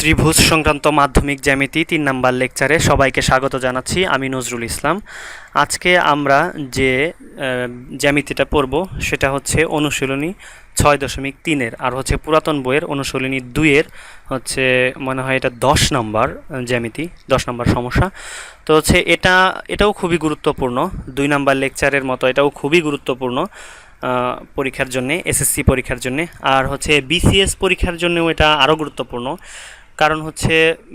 ত্রিভুজ সংক্রান্ত মাধ্যমিক জ্যামিতি তিন নাম্বার লেকচারে সবাইকে স্বাগত জানাচ্ছি, আমি নজরুল ইসলাম। আজকে আমরা যে জ্যামিতিটা পড়ব সেটা হচ্ছে অনুশীলনী ছয় দশমিক তিনের আর হচ্ছে পুরাতন বইয়ের অনুশীলনী দুইয়ের হচ্ছে মনে হয় এটা দশ নম্বর জ্যামিতি, দশ নম্বর সমস্যা। তো হচ্ছে এটা, এটাও খুবই গুরুত্বপূর্ণ, দুই নাম্বার লেকচারের মতো এটাও খুবই গুরুত্বপূর্ণ পরীক্ষার জন্যে, এসএসসি পরীক্ষার জন্যে। আর হচ্ছে বিসিএস পরীক্ষার জন্যও এটা আরও গুরুত্বপূর্ণ। কারণ হচ্ছে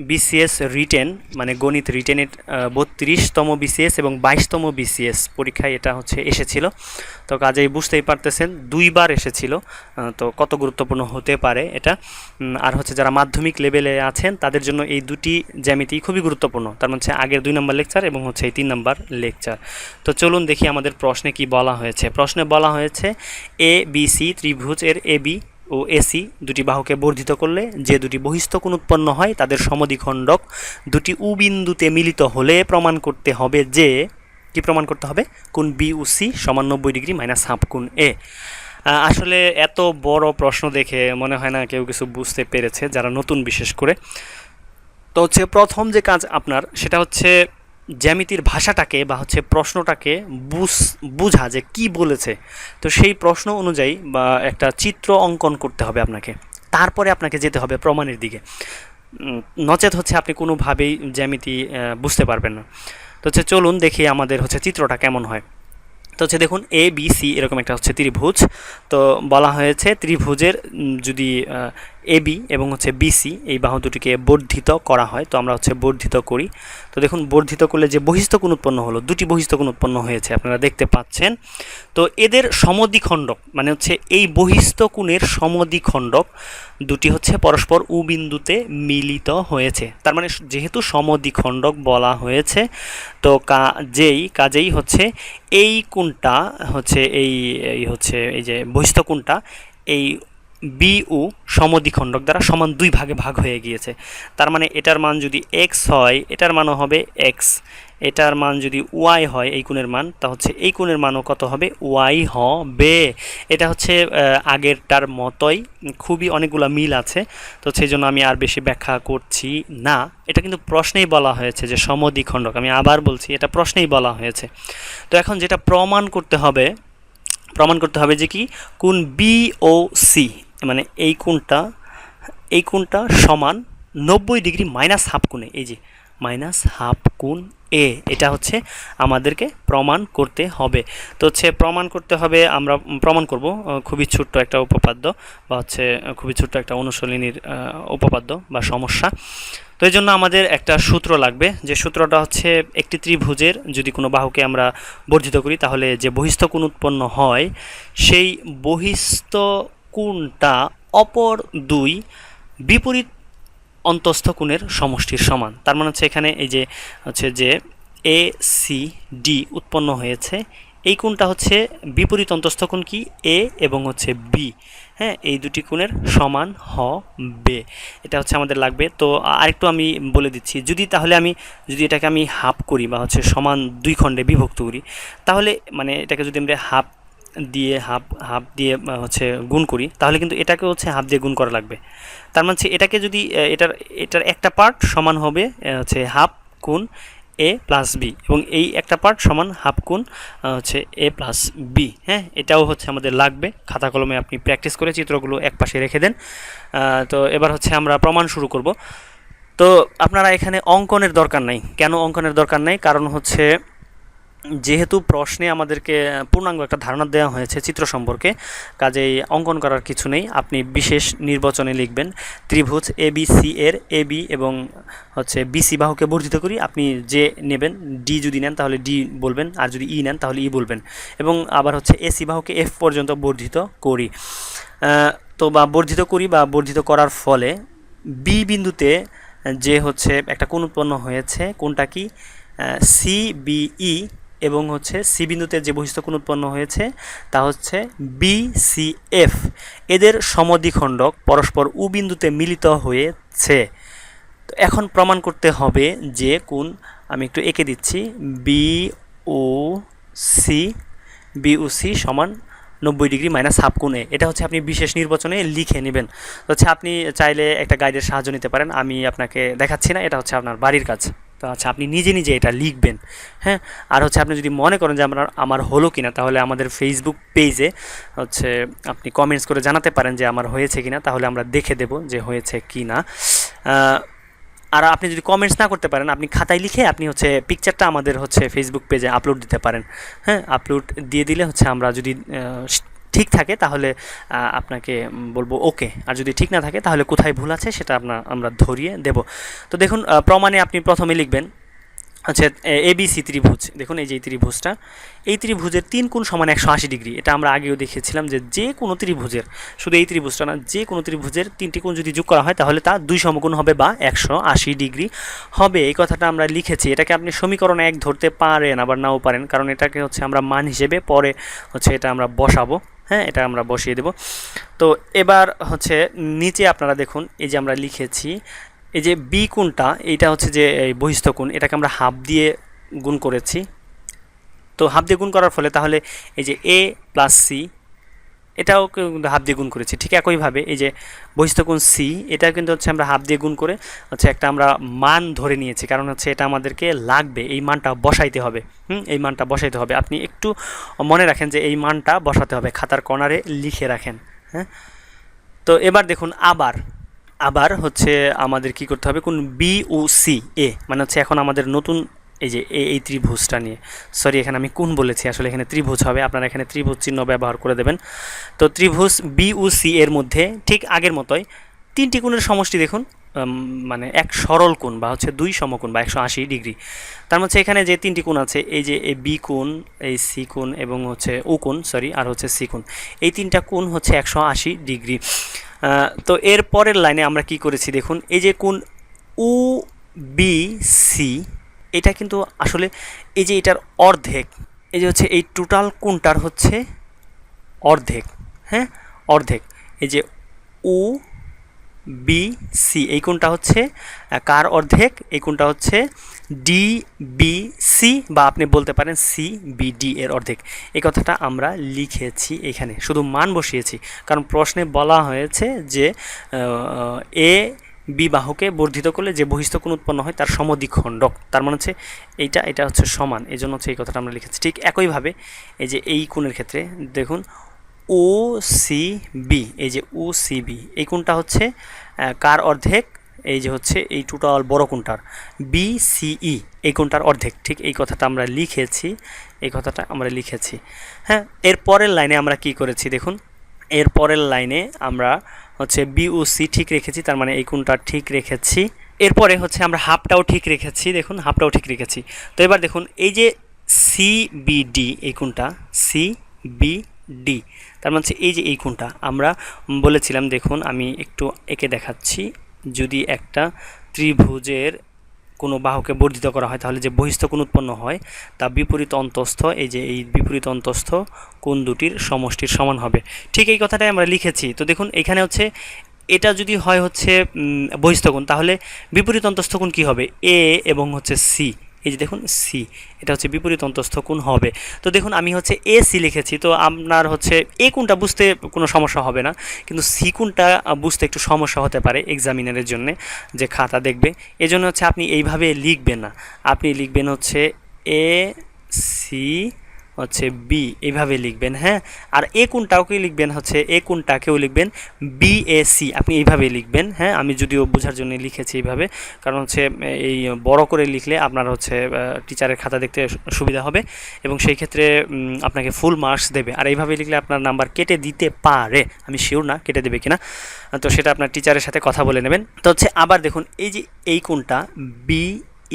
বিসিএস রিটেন মানে গণিত রিটেনের বত্রিশতম বিসিএস এবং বাইশতম বিসিএস পরীক্ষায় এটা হচ্ছে এসেছিল। তো কাজেই বুঝতেই পারতেছেন, দুইবার এসেছিল। তো কত গুরুত্বপূর্ণ হতে পারে এটা। আর হচ্ছে যারা মাধ্যমিক লেভেলে আছেন, তাদের জন্য এই দুটি জ্যামিতি খুবই গুরুত্বপূর্ণ। তার মানে হচ্ছে আগের দুই নম্বর লেকচার এবং হচ্ছে এই তিন নম্বর লেকচার তো চলুন দেখি আমাদের প্রশ্নে কি বলা হয়েছে। প্রশ্নে বলা হয়েছে এ বি সি ত্রিভুজ এর এ বি ও এসি দুটি বাহুকে বর্ধিত করলে যে দুটি বহিস্থ কোণ উৎপন্ন হয়, তাদের সমদ্বিখণ্ডক দুটি উ বিন্দুতে মিলিত হলে প্রমাণ করতে হবে যে, কি প্রমাণ করতে হবে? কোন বি ও সি সমান নব্বই ডিগ্রি মাইনাস হাফ কোণ এ। আসলে এত বড় প্রশ্ন দেখে মনে হয় না কেউ কিছু বুঝতে পেরেছে যারা নতুন বিশেষ করে। তো হচ্ছে প্রথম যে কাজ আপনার, সেটা হচ্ছে জ্যামিতির ভাষাটাকে বা হচ্ছে প্রশ্নটাকে বুঝ, বুঝা যে কি বলেছে। তো সেই প্রশ্ন অনুযায়ী বা একটা চিত্র অঙ্কন করতে হবে আপনাকে। তারপরে আপনাকে যেতে হবে প্রমাণের দিকে। নচেত হচ্ছে আপনি কোনোভাবেই জ্যামিতি বুঝতে পারবেন না। তো হচ্ছে চলুন দেখি আমাদের হচ্ছে চিত্রটা কেমন হয়। তো হচ্ছে দেখুন এ বি সি এরকম একটা হচ্ছে ত্রিভুজ। তো বলা হয়েছে ত্রিভুজের যদি এ বি এবং হচ্ছে বিসি এই বাহু দুটিকে বর্ধিত করা হয়। তো আমরা হচ্ছে বর্ধিত করি। তো দেখুন, বর্ধিত করলে যে বহিস্থ উৎপন্ন হলো, দুটি বহিস্থ উৎপন্ন হয়েছে, আপনারা দেখতে পাচ্ছেন। তো এদের সমদ্বিখণ্ডক মানে হচ্ছে এই বহিস্থ কোণের সমদ্বিখণ্ডক দুটি হচ্ছে পরস্পর উ বিন্দুতে মিলিত হয়েছে। তার মানে যেহেতু সমদ্বিখণ্ডক বলা হয়েছে, তো কাজেই কাজেই হচ্ছে এই কোণটা হচ্ছে এই এই হচ্ছে এই যে বহিস্থ কোণটা এই বি ও সমদ্বিখণ্ডক দ্বারা সমান দুই ভাগে ভাগ হয়ে গিয়েছে। তার মানে এটার মান যদি এক্স হয়, এটার মানও হবে এক্স এটার মান যদি ওয়াই হয়, এই কোণের মান, তা হচ্ছে এই কোণের মানও কত হবে? ওয়াই হবে। এটা হচ্ছে আগেরটার মতোই খুবই অনেকগুলো মিল আছে, তো সেই জন্য আমি আর বেশি ব্যাখ্যা করছি না। এটা কিন্তু প্রশ্নেই বলা হয়েছে যে সমদ্বিখণ্ডক। আমি আবার বলছি, এটা প্রশ্নেই বলা হয়েছে। তো এখন যেটা প্রমাণ করতে হবে, প্রমাণ করতে হবে যে কি? কোন বি ও সি মানে এই কোণটা এই কোণটা সমান নব্বই ডিগ্রি মাইনাস হাফ কোণে, এই যে মাইনাস হাফ কোণ এ, এটা হচ্ছে আমাদেরকে প্রমাণ করতে হবে। তো হচ্ছে প্রমাণ করতে হবে, আমরা প্রমাণ করব খুবই ছোট্ট একটা উপপাদ্য বা হচ্ছে খুবই ছোট্ট একটা অনুশীলনীর উপপাদ্য বা সমস্যা। তো এই জন্য আমাদের একটা সূত্র লাগবে, যে সূত্রটা হচ্ছে একটি ত্রিভুজের, যদি কোনো বাহুকে আমরা বর্ধিত করি, তাহলে যে বহিস্থ কোণ উৎপন্ন হয়, সেই বহিস্থ কোণটা অপর দুই বিপরীত অন্তস্থ কোণের সমষ্টির সমান। তার মানে হচ্ছে এখানে এই যে, হচ্ছে যে এ সি ডি উৎপন্ন হয়েছে। এই কোণটা হচ্ছে বিপরীত অন্তস্থ কোণ কি? এ এবং হচ্ছে বি হ্যাঁ এই দুটি কোণের সমান হবে। এটা হচ্ছে আমাদের লাগবে। তো আরেকটু আমি বলে দিচ্ছি, যদি তাহলে আমি, যদি এটাকে আমি হাফ করি বা হচ্ছে সমান দুই খণ্ডে বিভক্ত করি, তাহলে মানে এটাকে যদি আমরা হাফ দিয়ে হাফ হাফ দিয়ে হচ্ছে গুণ করি, তাহলে কিন্তু এটাকে হচ্ছে হাফ দিয়ে গুণ করা লাগবে। তার মানে এটাকে যদি এটার এটার একটা পার্ট সমান হবে হচ্ছে হাফ গুণ এ প্লাস বি এবং এই একটা পার্ট সমান হাফ গুণ হচ্ছে এ প্লাস বি হ্যাঁ? এটাও হচ্ছে আমাদের লাগবে। খাতা কলমে আপনি প্র্যাকটিস করে চিত্রগুলো এক পাশে রেখে দেন। তো এবার হচ্ছে আমরা প্রমাণ শুরু করব। তো আপনারা এখানে অঙ্কনের দরকার নাই। কেন অঙ্কনের দরকার নাই? কারণ হচ্ছে যেহেতু প্রশ্নে আমাদেরকে পূর্ণাঙ্গ একটা ধারণা দেওয়া হয়েছে চিত্র সম্পর্কে, কাজেই অঙ্কন করার কিছু নেই। আপনি বিশেষ নির্বাচনে লিখবেন ত্রিভুজ এ বি সি এর এ বি এবং হচ্ছে বিসি বাহুকে বর্ধিত করি। আপনি যে নেবেন ডি যদি নেন তাহলে ডি বলবেন, আর যদি ই নেন তাহলে ই বলবেন। এবং আবার হচ্ছে এসি বাহুকে এফ পর্যন্ত বর্ধিত করি। তো বা বর্ধিত করি বা বর্ধিত করার ফলে বি বিন্দুতে যে হচ্ছে একটা কোন উৎপন্ন হয়েছে, কোনটা কি? সি বিই এবং হচ্ছে সি বিন্দুতে যে বহিস্থ কোণ উৎপন্ন হয়েছে তা হচ্ছে বি সি এফ। এদের সমদ্বিখণ্ডক পরস্পর উ বিন্দুতে মিলিত হয়েছে। তো এখন প্রমাণ করতে হবে যে কোন আমি একটু এঁকে দিচ্ছি। B O C, B O C সমান নব্বই ডিগ্রি মাইনাস হাফ কোণ। এটা হচ্ছে আপনি বিশেষ নির্বাচনে লিখে নেবেন। হচ্ছে আপনি চাইলে একটা গাইডের সাহায্য নিতে পারেন। আমি আপনাকে দেখাচ্ছি না, এটা হচ্ছে আপনার বাড়ির কাজ। তো আচ্ছা আপনি নিজে নিজে এটা লিখবেন হ্যাঁ? আর হচ্ছে আপনি যদি মনে করেন যে আমার আমার হলো কিনা, তাহলে আমাদের ফেসবুক পেজে হচ্ছে আপনি কমেন্টস করে জানাতে পারেন যে আমার হয়েছে কিনা, তাহলে আমরা দেখে দেব যে হয়েছে কি না আর আপনি যদি কমেন্টস না করতে পারেন, আপনি খাতায় লিখে আপনি হচ্ছে পিকচারটা আমাদের হচ্ছে ফেসবুক পেজে আপলোড দিতে পারেন হ্যাঁ? আপলোড দিয়ে দিলে হচ্ছে আমরা যদি ঠিক থাকে, তাহলে আপনাকে বলব ওকে। আর যদি ঠিক না থাকে, তাহলে কোথায় ভুল আছে সেটা আপনার আমরা ধরিয়ে দেব। তো দেখুন প্রমাণে আপনি প্রথমে লিখবেন আচ্ছা এবিসি ত্রিভুজ। দেখুন, এই যে ত্রিভুজটা, এই ত্রিভুজের তিন কোণ সমান একশো আশি ডিগ্রি। এটা আমরা আগেও দেখেছিলাম যে যে কোনো ত্রিভুজের, শুধু এই ত্রিভুজটা না, যে কোনো ত্রিভুজের তিনটি কোণ যদি যোগ করা হয়, তাহলে তা দুই সমকোণ হবে বা একশো আশি ডিগ্রি হবে। এই কথাটা আমরা লিখেছি। এটাকে আপনি সমীকরণ এক ধরতে পারেন, আবার নাও পারেন। কারণ এটাকে হচ্ছে আমরা মান হিসেবে পরে হচ্ছে এটা আমরা বসাবো। হ্যাঁ এটা আমরা বসিয়ে দেব। তো এবার হচ্ছে নিচে আপনারা দেখুন, এই যে আমরা লিখেছি, এই যে বি কোণটা, এইটা হচ্ছে যে বহিস্থ কোণ, এটাকে আমরা হাফ দিয়ে গুণ করেছি। তো হাফ দিয়ে গুণ করার ফলে তাহলে এই যে এ প্লাস সি এটাও হাফ দিয়ে গুণ করেছি, ঠিক একইভাবে এই যে বহিস্থ কোণ সি এটা কিন্তু হচ্ছে আমরা হাফ দিয়ে গুণ করে হচ্ছে একটা আমরা মান ধরে নিয়েছি, কারণ হচ্ছে এটা আমাদেরকে লাগবে, এই মানটা বসাইতে হবে, হুম? এই মানটা বসাইতে হবে। আপনি একটু মনে রাখেন যে এই মানটা বসাতে হবে, খাতার কর্নারে লিখে রাখেন হ্যাঁ? তো এবার দেখুন আবার আবার হচ্ছে আমাদের কি করতে হবে? কোন বি ও সি এ মানে হচ্ছে এখন আমাদের নতুন এই যে এই ত্রিভুজটা নিয়ে। সরি এখানে আমি কোন বলেছি? আসলে এখানে ত্রিভুজ হবে, আপনারা এখানে ত্রিভুজ চিহ্ন ব্যবহার করে দেবেন। তো ত্রিভুজ বি ও সি এর মধ্যে ঠিক আগের মতোই তিনটি কোণের সমষ্টি দেখুন মানে এক সরল কোণ বা হচ্ছে দুই সমকোণ বা একশো আশি ডিগ্রি। তার মধ্যে এখানে যে তিনটি কোণ আছে, এই যে এই বি কোণ, এই সি কোণ এবং হচ্ছে ও কোণ সরি আর হচ্ছে সি কোণ, এই তিনটা কোণ হচ্ছে একশো আশি ডিগ্রি। তো এর পরের লাইনে আমরা কি করেছি দেখুন, এই যে কোণ উ বি সি এটা কিন্তু আসলে এই যে এটার অর্ধেক, এই যে হচ্ছে এই টোটাল কোনটার হচ্ছে অর্ধেক হ্যাঁ? অর্ধেক। এই যে ও বি সি এই কোনটা হচ্ছে কার অর্ধেক? এই কোনটা হচ্ছে ডি বি সি বা আপনি বলতে পারেন সি বি ডি এর অর্ধেক। এই কথাটা আমরা লিখেছি এখানে। শুধু মান বসিয়েছি। কারণ প্রশ্নে বলা হয়েছে যে এ বি বাহুকে বর্ধিত করলে যে বহিস্থ কোণ উৎপন্ন হয় তার সমদ্বিখণ্ডক তার মানে হচ্ছে এইটা, এটা হচ্ছে সমান। এই জন্য হচ্ছে এই কথাটা আমরা লিখেছি। ঠিক একইভাবে এই যে এই কোণের ক্ষেত্রে দেখুন ও সি বি এই যে ও সি বি এই কোণটা হচ্ছে কার অর্ধেক? এই যে হচ্ছে এই টোটাল বড় কোণটার। বি সিই এই কোণটার অর্ধেক। ঠিক এই কথাটা আমরা লিখেছি, এই কথাটা আমরা লিখেছি। হ্যাঁ এর পরের লাইনে আমরা কি করেছি দেখুন, এর পরের লাইনে আমরা হচ্ছে বি ও সি ঠিক রেখেছি, তার মানে এই কোনটা ঠিক রেখেছি। এরপরে হচ্ছে আমরা হাফটাও ঠিক রেখেছি, দেখুন হাফটাও ঠিক রেখেছি। তো এবার দেখুন, এই যে সিবিডি এই কোনটা সি বি ডি তার মানে এই যে এই কোনটা আমরা বলেছিলাম, দেখুন আমি একটু একে দেখাচ্ছি, যদি একটা ত্রিভুজের কোনো বাহুকে বর্ধিত করা হয়, তাহলে যে বহিস্থ কোণ উৎপন্ন হয়, তা বিপরীত অন্তস্থ, এই যে এই বিপরীত অন্তস্থ কোন দুটির সমষ্টির সমান হবে। ঠিক এই কথাটাই আমরা লিখেছি। তো দেখুন, এখানে হচ্ছে, এটা যদি হয় হচ্ছে বহিস্থ কোণ, তাহলে বিপরীত অন্তস্থ কোণ কী হবে? এ এবং হচ্ছে সি এই যে দেখুন সি এটা হচ্ছে বিপরীত অন্তস্থ কোণ হবে। তো দেখুন আমি হচ্ছে এ সি লিখেছি, তো আপনার হচ্ছে এ কোনটা বুঝতে কোনো সমস্যা হবে না, কিন্তু সি কোনটা বুঝতে একটু সমস্যা হতে পারে এক্সামিনারের জন্য, যে খাতা দেখবে। এজন্য হচ্ছে আপনি এইভাবে লিখবেন না। আপনি লিখবেন হচ্ছে এ সি হচ্ছে বি এইভাবে লিখবেন হ্যাঁ? আর এ কোনটাকেও লিখবেন হচ্ছে এ কোনটাকেও লিখবেন বি এ সি আপনি এইভাবে লিখবেন হ্যাঁ? আমি যদিও বোঝার জন্য লিখেছি এইভাবে কারণ হচ্ছে এই বড় করে লিখলে আপনার হচ্ছে টিচারের খাতা দেখতে সুবিধা হবে এবং সেই ক্ষেত্রে আপনাকে ফুল মার্কস দেবে। আর এইভাবে লিখলে আপনার নাম্বার কেটে দিতে পারে, আমি শিওর না কেটে দেবে কিনা, তো সেটা আপনার টিচারের সাথে কথা বলে নেবেন। তো হচ্ছে, আবার দেখুন, এই যে এই কোনটা? বি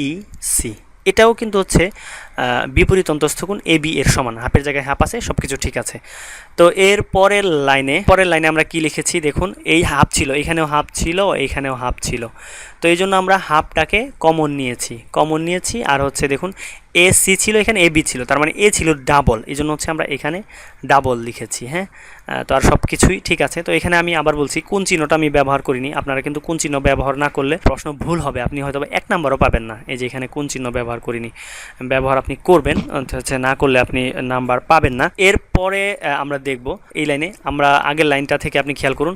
ই সি এটাও কিন্তু হচ্ছে বিপরীত অন্তস্থ গুণ এ, বি, এর সমান। হাফের জায়গায় হাফ আছে সব কিছু ঠিক আছে। তো এর পরের লাইনে পরের লাইনে আমরা কি লিখেছি? দেখুন, এই হাফ ছিল, এখানেও হাফ ছিল এখানেও হাফ ছিল। তো এই জন্য আমরা হাফটাকে কমন নিয়েছি। কমন নিয়েছি, আর হচ্ছে দেখুন এ সি ছিল, এখানে এ বি ছিল। তার মানে এ ছিল ডাবল এই জন্য হচ্ছে আমরা এখানে ডাবল লিখেছি হ্যাঁ? তো আর সব কিছুই ঠিক আছে। তো এখানে আমি আবার বলছি, কোন চিহ্নটা আমি ব্যবহার করিনি? আপনারা কিন্তু কোন চিহ্ন ব্যবহার না করলে প্রশ্ন ভুল হবে। আপনি হয়তো এক নাম্বারও পাবেন না। এই যে এখানে কোন চিহ্ন ব্যবহার করিনি, ব্যবহার আপনি করবেন হচ্ছে না করলে আপনি নাম্বার পাবেন না। এরপরে আমরা দেখব এই লাইনে। আমরা আগের লাইনটা থেকে আপনি খেয়াল করুন,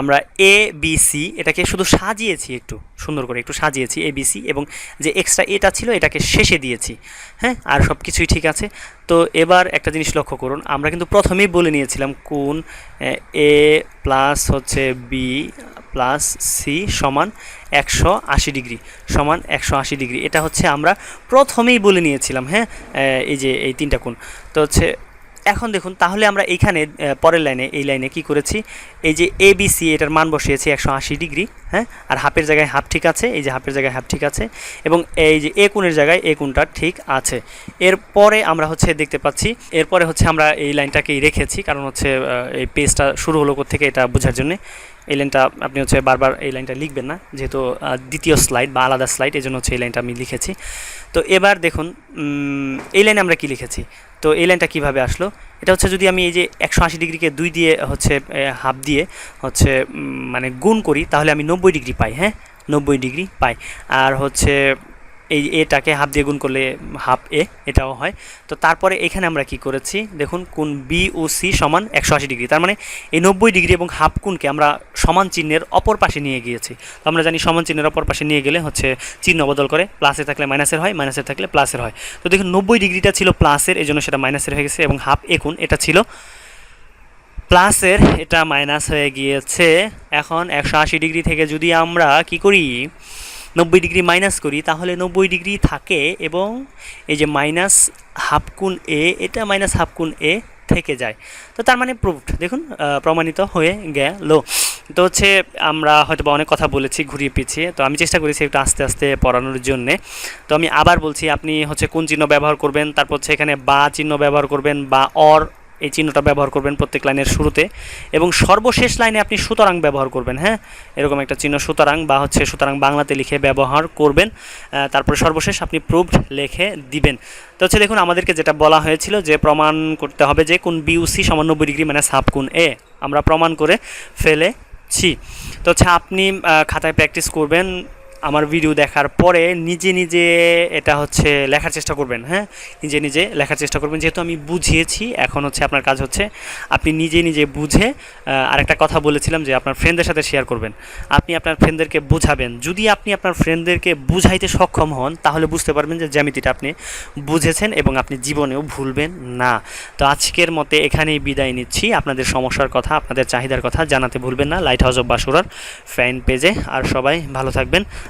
আমরা এ বি সি এটাকে শুধু সাজিয়েছি একটু, সুন্দর করে একটু সাজিয়েছি এ বি সি এবং যে এক্সট্রা এটা ছিল এটাকে শেষে দিয়েছি। হ্যাঁ আর সব কিছুই ঠিক আছে। তো এবার একটা জিনিস লক্ষ্য করুন, আমরা কিন্তু প্রথমেই বলে নিয়েছিলাম কোন, এ প্লাস হচ্ছে বি প্লাস সি সমান একশো আশি ডিগ্রি, সমান একশো আশি ডিগ্রি। এটা হচ্ছে আমরা প্রথমেই বলে নিয়েছিলাম হ্যাঁ এই যে এই তিনটা কোণ। তো হচ্ছে এখন দেখুন, তাহলে আমরা এইখানে পরের লাইনে, এই লাইনে কি করেছি? এই যে এ বি সি এটার মান বসিয়েছি একশো আশি ডিগ্রি হ্যাঁ? আর হাফের জায়গায় হাফ ঠিক আছে, এই যে হাফের জায়গায় হাফ ঠিক আছে, এবং এই যে এ কোণের জায়গায় এ কোণটা ঠিক আছে। এরপরে আমরা হচ্ছে দেখতে পাচ্ছি এরপরে হচ্ছে আমরা এই লাইনটাকেই রেখেছি, কারণ হচ্ছে এই পেজটা শুরু হলো থেকে এটা বোঝার জন্য। এই লাইনটা আপনি হচ্ছে বারবার এই লাইনটা লিখবেন না, যেহেতু দ্বিতীয় স্লাইড বা আলাদা স্লাইড, এই জন্য হচ্ছে এই লাইনটা আমি লিখেছি। তো এবার দেখুন এই লাইনে আমরা কি লিখেছি? তো এই লাইনটা কীভাবে আসলো? এটা হচ্ছে যদি আমি এই যে একশো আশি ডিগ্রিকে দুই দিয়ে হচ্ছে হাফ দিয়ে, হচ্ছে মানে গুণ করি, তাহলে আমি নব্বই ডিগ্রি পাই হ্যাঁ? নব্বই ডিগ্রি পাই। আর হচ্ছে এই এটাকে হাফ দিয়ে গুণ করলে হাফ এ, এটাও হয়। তো তারপরে এখানে আমরা কি করেছি? দেখুন কোন বি ও সি সমান একশো আশি ডিগ্রি। তার মানে এই নব্বই ডিগ্রি এবং হাফ কোণকে আমরা সমান চিহ্নের অপর পাশে নিয়ে গিয়েছি। তো আমরা জানি সমান চিহ্নের অপর পাশে নিয়ে গেলে হচ্ছে চিহ্ন বদল করে প্লাসে থাকলে মাইনাসের হয় মাইনাসে থাকলে প্লাসের হয়। তো দেখুন, নব্বই ডিগ্রিটা ছিল প্লাসের এই জন্য সেটা মাইনাসের হয়ে গেছে এবং হাফ এ একুন এটা ছিল। প্লাসের এটা মাইনাস হয়ে গিয়েছে। এখন একশো আশি ডিগ্রি থেকে যদি আমরা কি করি? নব্বই ডিগ্রি মাইনাস করি, তাহলে নব্বই ডিগ্রি থাকে এবং এই যে মাইনাস হাফ গুণ এ, এটা মাইনাস হাফ গুণ এ থেকে যায়। তো তার মানে প্রুফড দেখুন প্রমাণিত হয়ে গেল। তো হচ্ছে আমরা হয়তো বা অনেক কথা বলেছি, ঘুরিয়ে পিছিয়ে তো আমি চেষ্টা করেছি একটু আস্তে আস্তে পড়ানোর জন্যে। তো আমি আবার বলছি, আপনি হচ্ছে কোন চিহ্ন ব্যবহার করবেন, তারপর হচ্ছে এখানে বা চিহ্ন ব্যবহার করবেন বা অর এই চিহ্নটা ব্যবহার করবেন প্রত্যেক লাইনের শুরুতে এবং সর্বশেষ লাইনে আপনি সুতরাং ব্যবহার করবেন হ্যাঁ? এরকম একটা চিহ্ন সুতরাং বা হচ্ছে সুতরাং বাংলাতে লিখে ব্যবহার করবেন তারপরে সর্বশেষ আপনি প্রুফড লিখে দিবেন। তো হচ্ছে দেখুন, আমাদেরকে যেটা বলা হয়েছিল যে প্রমাণ করতে হবে যে কোন বিউসি সমান নব্বই ডিগ্রি মানে সাপ কোন এ আমরা প্রমাণ করে ফেলেছি। তো হচ্ছে আপনি খাতায় প্র্যাকটিস করবেন আমার ভিডিও দেখার পরে নিজে নিজে এটা হচ্ছে লেখার চেষ্টা করবেন হ্যাঁ? নিজে নিজে লেখার চেষ্টা করবেন। যেহেতু আমি বুঝিয়েছি, এখন হচ্ছে আপনার কাজ হচ্ছে আপনি নিজে নিজে বুঝে আরেকটা কথা বলেছিলাম যে আপনার ফ্রেন্ডদের সাথে শেয়ার করবেন। আপনি আপনার ফ্রেন্ডদেরকে বুঝাবেন। যদি আপনি আপনার ফ্রেন্ডদেরকে বুঝাইতে সক্ষম হন, তাহলে বুঝতে পারবেন যে জ্যামিতিটা আপনি বুঝেছেন এবং আপনি জীবনেও ভুলবেন না। তো আজকের মতে এখানেই বিদায় নিচ্ছি। আপনাদের সমস্যার কথা, আপনাদের চাহিদার কথা জানাতে ভুলবেন না। লাইট হাউস অফ বাসুরার ফ্যান পেজে আর সবাই ভালো থাকবেন।